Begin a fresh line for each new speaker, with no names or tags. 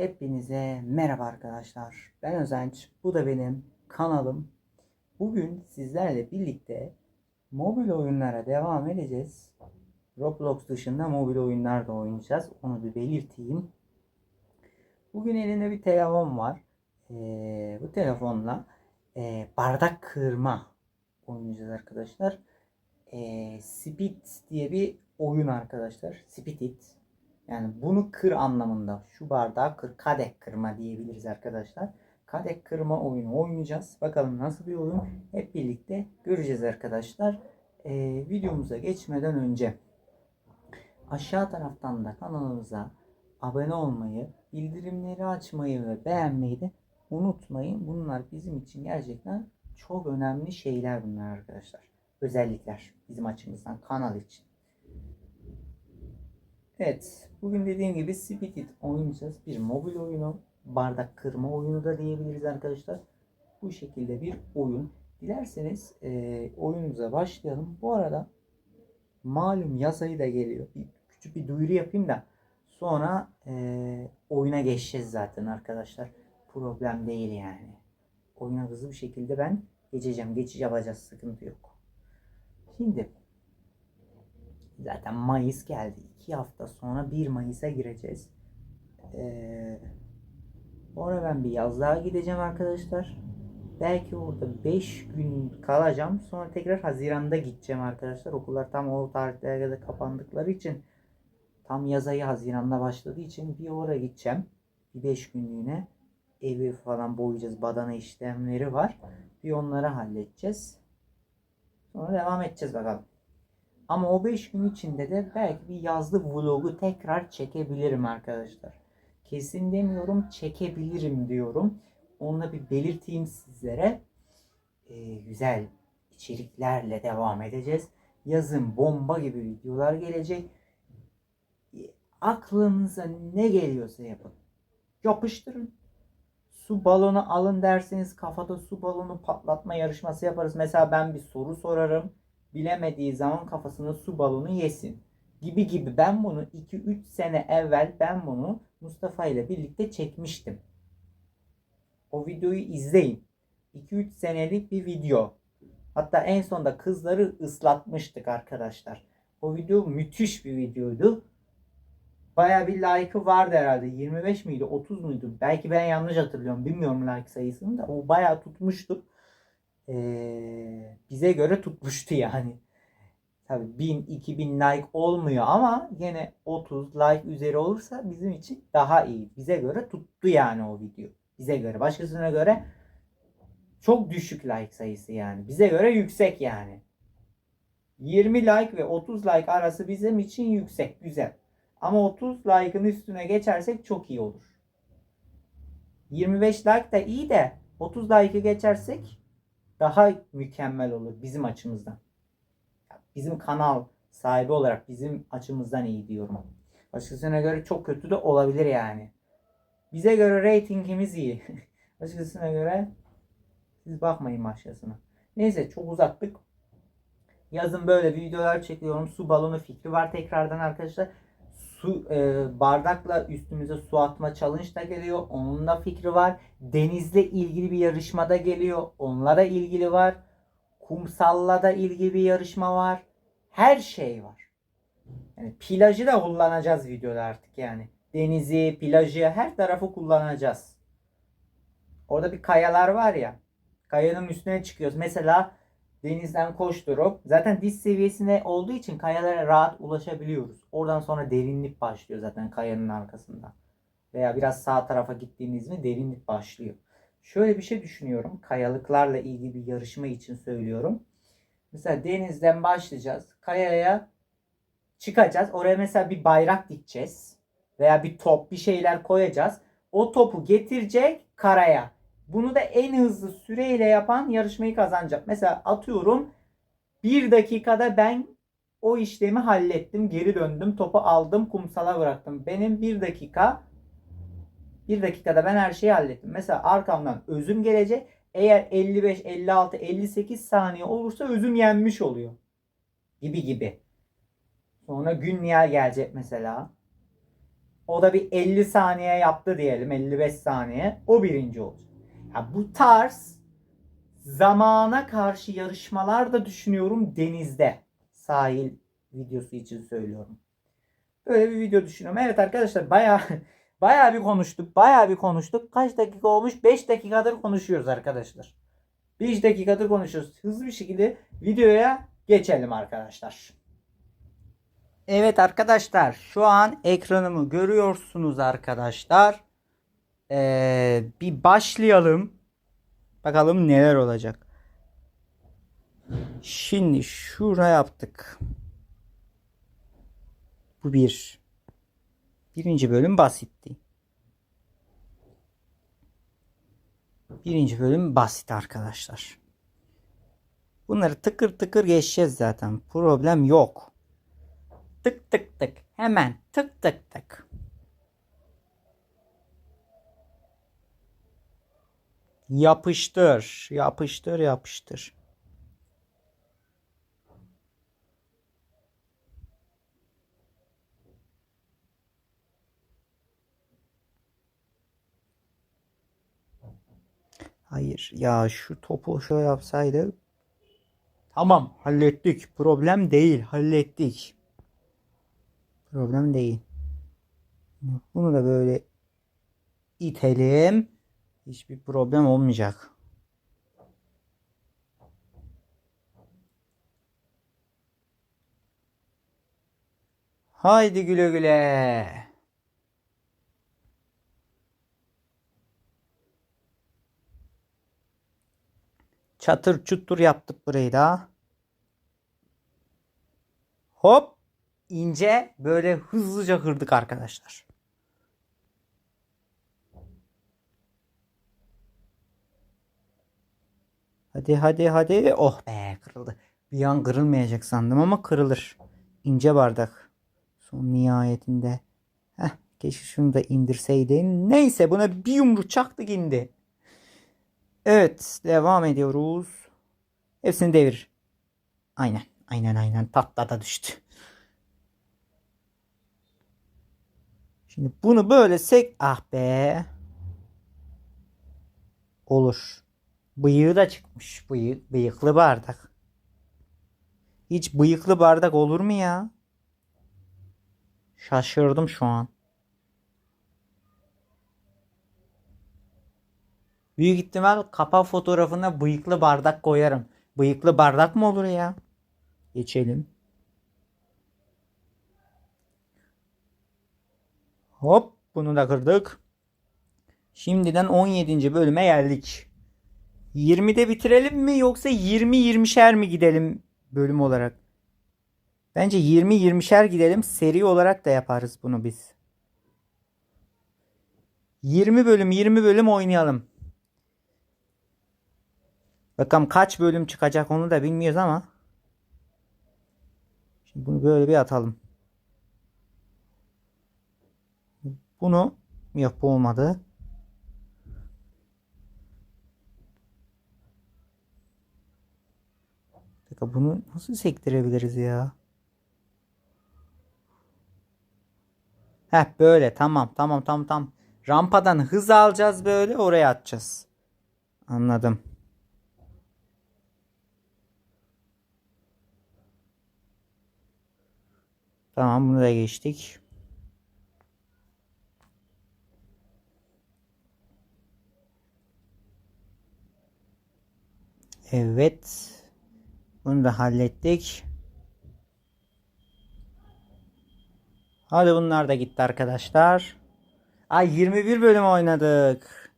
Hepinize merhaba arkadaşlar. Ben Özenç. Bu da benim kanalım. Bugün sizlerle birlikte mobil oyunlara devam edeceğiz. Roblox dışında mobil oyunlar da oynayacağız. Onu bir belirteyim. Bugün elinde bir telefon var. Ee, bu telefonla e, bardak kırma oynayacağız arkadaşlar. Ee, Speed diye bir oyun arkadaşlar. Speed It. Yani bunu kır anlamında. Şu bardağı kır, kadeh kırma diyebiliriz arkadaşlar. Kadeh kırma oyunu oynayacağız. Bakalım nasıl bir oyun hep birlikte göreceğiz arkadaşlar. Ee, videomuza geçmeden önce aşağı taraftan da kanalımıza abone olmayı, bildirimleri açmayı ve beğenmeyi de unutmayın. Bunlar bizim için gerçekten çok önemli şeyler bunlar arkadaşlar. Özellikler bizim açımızdan kanal için. Evet, bugün dediğim gibi It oynayacağız. Bir mobil oyunu, bardak kırma oyunu da diyebiliriz arkadaşlar. Bu şekilde bir oyun. Dilerseniz e, oyunumuza başlayalım. Bu arada malum yasayı da geliyor. Bir, küçük bir duyuru yapayım da sonra e, oyuna geçeceğiz zaten arkadaşlar. Problem değil yani. Oyuna hızlı bir şekilde ben geçeceğim. Geçiş yapacağız. Sıkıntı yok. Şimdi Zaten Mayıs geldi. 2 hafta sonra 1 Mayıs'a gireceğiz. Ee, sonra ben bir yazlığa gideceğim arkadaşlar. Belki orada 5 gün kalacağım. Sonra tekrar Haziran'da gideceğim arkadaşlar. Okullar tam o tarihlerde de kapandıkları için tam yaz ayı Haziran'da başladığı için bir oraya gideceğim. Bir 5 günlüğüne evi falan boyayacağız. Badana işlemleri var. Bir onları halledeceğiz. Sonra devam edeceğiz bakalım. Ama o 5 gün içinde de belki bir yazlı vlogu tekrar çekebilirim arkadaşlar. Kesin demiyorum çekebilirim diyorum. Onu bir belirteyim sizlere. Ee, güzel içeriklerle devam edeceğiz. Yazın bomba gibi videolar gelecek. Ee, Aklınıza ne geliyorsa yapın. Yapıştırın. Su balonu alın derseniz kafada su balonu patlatma yarışması yaparız. Mesela ben bir soru sorarım bilemediği zaman kafasına su balonu yesin. Gibi gibi ben bunu 2-3 sene evvel ben bunu Mustafa ile birlikte çekmiştim. O videoyu izleyin. 2-3 senelik bir video. Hatta en sonda kızları ıslatmıştık arkadaşlar. O video müthiş bir videoydu. Baya bir like'ı vardı herhalde. 25 miydi 30 muydu? Belki ben yanlış hatırlıyorum. Bilmiyorum like sayısını da. O baya tutmuştu e, bize göre tutmuştu yani. Tabii 1000 2000 like olmuyor ama yine 30 like üzeri olursa bizim için daha iyi. Bize göre tuttu yani o video. Bize göre. Başkasına göre çok düşük like sayısı yani. Bize göre yüksek yani. 20 like ve 30 like arası bizim için yüksek, güzel. Ama 30 like'ın üstüne geçersek çok iyi olur. 25 like da iyi de 30 like'ı geçersek daha mükemmel olur bizim açımızdan. Bizim kanal sahibi olarak bizim açımızdan iyi diyorum. Başkasına göre çok kötü de olabilir yani. Bize göre reytingimiz iyi. Başkasına göre siz bakmayın başkasına. Neyse çok uzattık. Yazın böyle videolar çekiyorum. Su balonu fikri var tekrardan arkadaşlar. Su e, bardakla üstümüze su atma challenge da geliyor. Onun da fikri var. Denizle ilgili bir yarışma da geliyor. Onlara ilgili var. Kumsalla da ilgili bir yarışma var. Her şey var. Yani plajı da kullanacağız videoda artık yani. Denizi, plajı her tarafı kullanacağız. Orada bir kayalar var ya. Kayanın üstüne çıkıyoruz. Mesela denizden koşturup zaten diz seviyesine olduğu için kayalara rahat ulaşabiliyoruz. Oradan sonra derinlik başlıyor zaten kayanın arkasında. Veya biraz sağ tarafa gittiğiniz mi derinlik başlıyor. Şöyle bir şey düşünüyorum. Kayalıklarla ilgili bir yarışma için söylüyorum. Mesela denizden başlayacağız. Kayaya çıkacağız. Oraya mesela bir bayrak dikeceğiz. Veya bir top bir şeyler koyacağız. O topu getirecek karaya. Bunu da en hızlı süreyle yapan yarışmayı kazanacak. Mesela atıyorum bir dakikada ben o işlemi hallettim. Geri döndüm. Topu aldım. Kumsala bıraktım. Benim bir dakika bir dakikada ben her şeyi hallettim. Mesela arkamdan özüm gelecek. Eğer 55, 56, 58 saniye olursa özüm yenmiş oluyor. Gibi gibi. Sonra Günniyel gelecek mesela. O da bir 50 saniye yaptı diyelim. 55 saniye. O birinci olacak. Ya bu tarz zamana karşı yarışmalar da düşünüyorum denizde. Sahil videosu için söylüyorum. Böyle bir video düşünüyorum. Evet arkadaşlar bayağı bayağı bir konuştuk. Bayağı bir konuştuk. Kaç dakika olmuş? 5 dakikadır konuşuyoruz arkadaşlar. 5 dakikadır konuşuyoruz. Hızlı bir şekilde videoya geçelim arkadaşlar. Evet arkadaşlar şu an ekranımı görüyorsunuz arkadaşlar. Ee, bir başlayalım. Bakalım neler olacak. Şimdi şura yaptık. Bu bir. Birinci bölüm basitti. Birinci bölüm basit arkadaşlar. Bunları tıkır tıkır geçeceğiz zaten. Problem yok. Tık tık tık. Hemen tık tık tık. Yapıştır. Yapıştır yapıştır. Hayır ya şu topu şöyle yapsaydı. Tamam hallettik. Problem değil hallettik. Problem değil. Bunu da böyle itelim. Hiçbir problem olmayacak. Haydi güle güle. Çatır çutur yaptık burayı da. Hop ince böyle hızlıca kırdık arkadaşlar. Hadi hadi hadi. Oh be kırıldı. Bir an kırılmayacak sandım ama kırılır. İnce bardak. Son nihayetinde. Heh, keşke şunu da indirseydin. Neyse buna bir yumruk çaktık indi. Evet devam ediyoruz. Hepsini devir. Aynen aynen aynen tatla da düştü. Şimdi bunu böyle sek ah be. Olur. Bıyığı da çıkmış. Bıyık, bıyıklı bardak. Hiç bıyıklı bardak olur mu ya? Şaşırdım şu an. Büyük ihtimal kapak fotoğrafına bıyıklı bardak koyarım. Bıyıklı bardak mı olur ya? Geçelim. Hop bunu da kırdık. Şimdiden 17. bölüme geldik. 20'de bitirelim mi yoksa 20-20'şer mi gidelim bölüm olarak? Bence 20-20'şer gidelim. Seri olarak da yaparız bunu biz. 20 bölüm 20 bölüm oynayalım. Bakalım kaç bölüm çıkacak onu da bilmiyoruz ama. Şimdi bunu böyle bir atalım. Bunu yok bu olmadı. Dakika bunu nasıl sektirebiliriz ya? Heh böyle tamam tamam tamam tamam. Rampadan hız alacağız böyle oraya atacağız. Anladım. Tamam bunu da geçtik. Evet. Bunu da hallettik. Hadi bunlar da gitti arkadaşlar. Ay 21 bölüm oynadık.